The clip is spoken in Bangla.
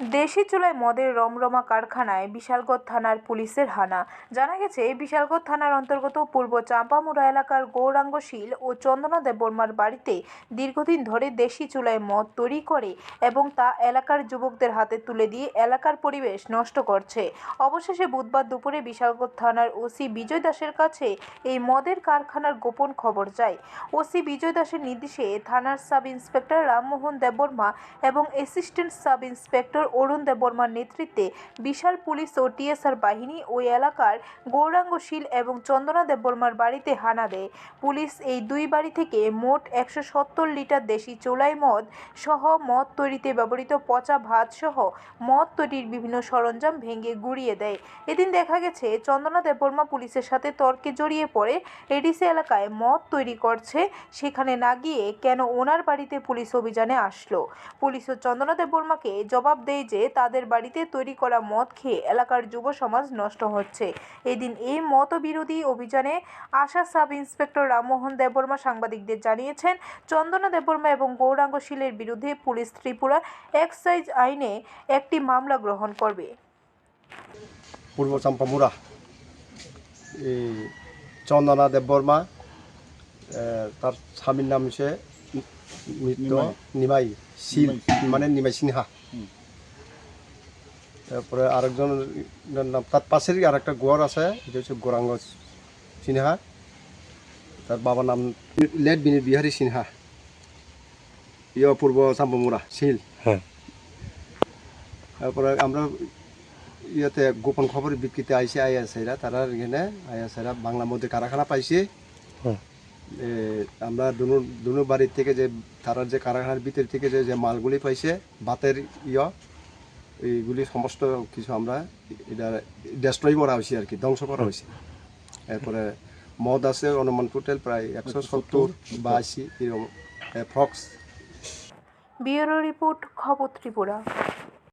দেশি চুলায় মদের রমরমা কারখানায় বিশালগড় থানার পুলিশের হানা। জানা গেছে বিশালগড় থানার অন্তর্গত পূর্ব চাম্পামুড়া এলাকার গৌরাঙ্গশীল ও চন্দনা দেববর্মার বাড়িতে দীর্ঘদিন ধরে দেশি চুলায় মদ তৈরি করে এবং তা এলাকার যুবকদের হাতে তুলে দিয়ে এলাকার পরিবেশ নষ্ট করছে। অবশেষে বুধবার দুপুরে বিশালগড় থানার ওসি বিজয় দাসের কাছে এই মদের কারখানার গোপন খবর যায়। ওসি বিজয় দাসের নির্দেশে থানার সাব ইন্সপেক্টর রামমোহন দেববর্মা এবং অ্যাসিস্ট্যান্ট সাব ইন্সপেক্টর অরুণ দেববর্মার নেতৃত্বে বিশাল পুলিশ ও টিএসআর বাহিনী ওই এলাকার গৌরাঙ্গশীল এবং চন্দনা দেববর্মার বাড়িতে হানা দেয়। পুলিশ এই দুই বাড়ি থেকে মোট একশো সত্তর লিটার দেশি চোলাই মদ সহ মদ তৈরিতে ব্যবহৃত পচা ভাত সহ মদ তৈরির বিভিন্ন সরঞ্জাম ভেঙে গুড়িয়ে দেয়। এদিন দেখা গেছে, চন্দনা দেববর্মা পুলিশের সাথে তর্কে জড়িয়ে পড়ে এডিসি এলাকায় মদ তৈরি করছে, সেখানে না গিয়ে কেন ওনার বাড়িতে পুলিশ অভিযানে আসলো? পুলিশ ও চন্দনা দেববর্মাকে জবাব দেয় যে তাদের বাড়িতে তৈরি করা মদ খেয়ে এলাকার যুব সমাজ নষ্ট হচ্ছে এদিন এই মত বিরোধী অভিযানে আশা সাব ইন্সপেক্টর রামমোহন দেববর্মা সাংবাদিকদের জানিয়েছেন চন্দনা দেববর্মা এবং গৌরাঙ্গ শীলের বিরুদ্ধে পুলিশ ত্রিপুরা এক্সাইজ আইনে একটি মামলা গ্রহণ করবে পূর্ব চাম্পামুড়া এই চন্দনা দেববর্মা তার স্বামীর নাম হচ্ছে নিমাই। শিল মানে নিমাই সিনহা। তারপরে আরেকজনের নাম তার পাশেরই আর একটা গোয়ার আছে এটা হচ্ছে গোরাঙ্গ সিনহা তার বাবার নাম লেট বিনীত বিহারী সিনহা ইয়ে পূর্ব চাম্পামুড়া শিল হ্যাঁ। তারপরে আমরা ইয়াতে গোপন খবর বিক্রিতে আইসে আইয়াছেরা তারা এখানে আইয়াছেরা বাংলা মধ্যে কারখানা পাইছে। এ, আমরা দুনো দুনো বাড়ির থেকে যে তারার যে কারখানার ভিতর থেকে যে মালগুলি পাইছে বাতের ইয় এইগুলি সমস্ত কিছু আমরা এটা ডেস্ট্রয় করা হয়েছে আর কি, ধ্বংস করা হয়েছে এরপরে মদ আছে অনুমান টোটাল প্রায় একশো সত্তর বা আশি এরকম ফ্রক্স ব্যুরো রিপোর্ট, খবর ত্রিপুরা।